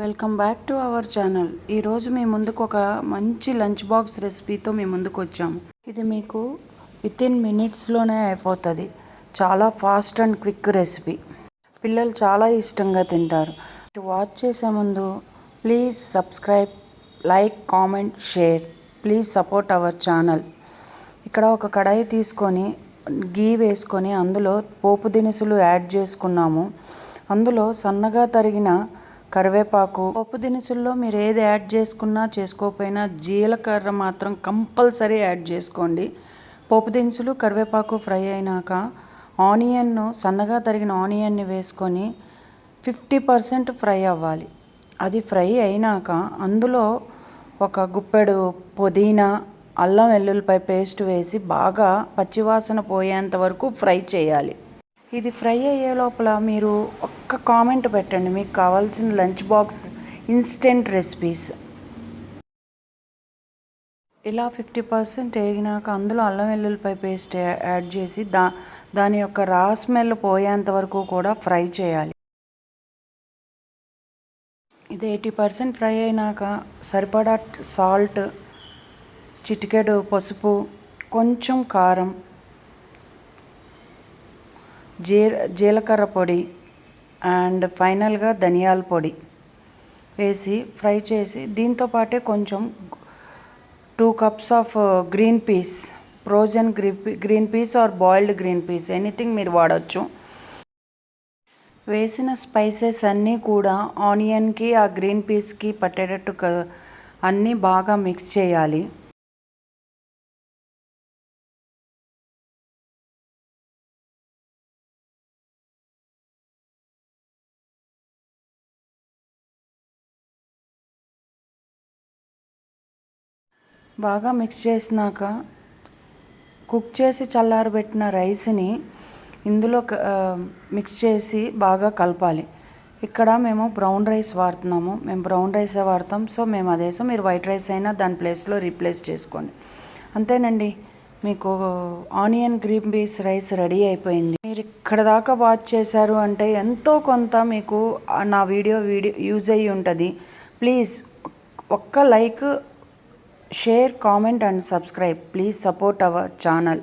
Welcome back to our channel. ఈరోజు మీ ముందుకు ఒక మంచి లంచ్ బాక్స్ రెసిపీతో మీ ముందుకు వచ్చాము ఇది మీకు విత్ ఇన్ మినిట్స్లోనే అయిపోతుంది. చాలా ఫాస్ట్ అండ్ క్విక్ రెసిపీ పిల్లలు చాలా ఇష్టంగా తింటారు. ఇటు వాచ్ చేసే ముందు please subscribe like comment share please support our channel ఇక్కడ ఒక కడాయి తీసుకొని గీ వేసుకొని అందులో పోపు దినుసులు యాడ్ చేసుకున్నాము. అందులో సన్నగా తరిగిన కరివేపాకు పోపు దినుసుల్లో మీరు ఏది యాడ్ చేసుకున్నా చేసుకోకపోయినా జీలకర్ర మాత్రం కంపల్సరీ యాడ్ చేసుకోండి. పోపు దినుసులు కరివేపాకు ఫ్రై అయినాక ఆనియన్ను సన్నగా తరిగిన ఆనియన్ని వేసుకొని ఫిఫ్టీ పర్సెంట్ ఫ్రై అవ్వాలి. అది ఫ్రై అయినాక అందులో ఒక గుప్పెడు పుదీనా అల్లం వెల్లుల్లిపాయ పేస్ట్ వేసి బాగా పచ్చివాసన పోయేంత వరకు ఫ్రై చేయాలి. ఇది ఫ్రై అయ్యే లోపల మీరు ఒక్క కామెంట్ పెట్టండి. మీకు కావాల్సిన లంచ్ బాక్స్ ఇన్స్టెంట్ రెసిపీస్ ఇలా ఫిఫ్టీ పర్సెంట్ వేగినాక అందులో అల్లం వెల్లుల్లిపాయ పేస్ట్ యాడ్ చేసి దా దాని యొక్క రా స్మెల్ పోయేంత వరకు కూడా ఫ్రై చేయాలి. ఇది ఎయిటీ పర్సెంట్ ఫ్రై అయినాక సరిపడా సాల్ట్ చిటికెడు పసుపు కొంచెం కారం జీ జీలకర్ర పొడి అండ్ ఫైనల్గా ధనియాల పొడి వేసి ఫ్రై చేసి దీంతో పాటే కొంచెం two cups of green peas frozen green peas or boiled green peas anything మీరు వాడచ్చు. వేసిన స్పైసెస్ అన్నీ కూడా ఆనియన్కి ఆ గ్రీన్ పీస్కి పట్టేటట్టు అన్నీ బాగా మిక్స్ చేయాలి. బాగా మిక్స్ చేసినాక కుక్ చేసి చల్లారబెట్టిన రైస్ని ఇందులో మిక్స్ చేసి బాగా కలపాలి. ఇక్కడ మేము బ్రౌన్ రైస్ వాడుతున్నాము. మేము బ్రౌన్ రైసే వాడతాం. సో మేము అదేసో మీరు వైట్ రైస్ అయినా దాని ప్లేస్లో రీప్లేస్ చేసుకోండి. అంతేనండి. మీకు onion green peas rice ready అయిపోయింది. మీరు ఇక్కడ దాకా వాచ్ చేశారు అంటే ఎంతో కొంత మీకు నా వీడియో వీడియో యూజ్ అయ్యి ఉంటుంది. ప్లీజ్ ఒక్క like share comment and subscribe. Please support our channel